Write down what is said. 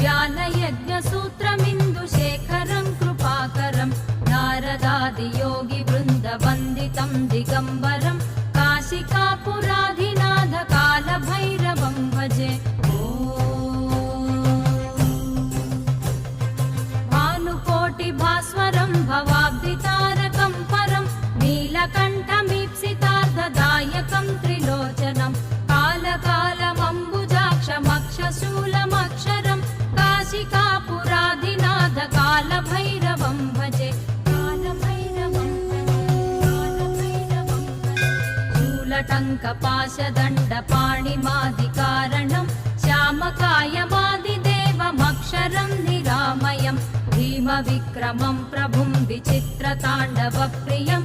व्यालयज्ञसूत्रमिन्दुशेखरं कृपाकरं नारदादियोगिवृन्दवन्दितं दिगम्बरं काशिकापुराधिनाथकालभैरवं भजे भानुकोटिभास्वरं भवाब्दितारकं परं नीलकण्ठमीप्सितार्धदायकं त्रिलोचनं कालकालमम्बुजाक्षमक्षशूलमक्षरं शूलटङ्कपाशदण्डपाणिमादिकारणं श्यामकायमादिदेवमक्षरं निरामयं भीमविक्रमं प्रभुं विचित्रताण्डवप्रियं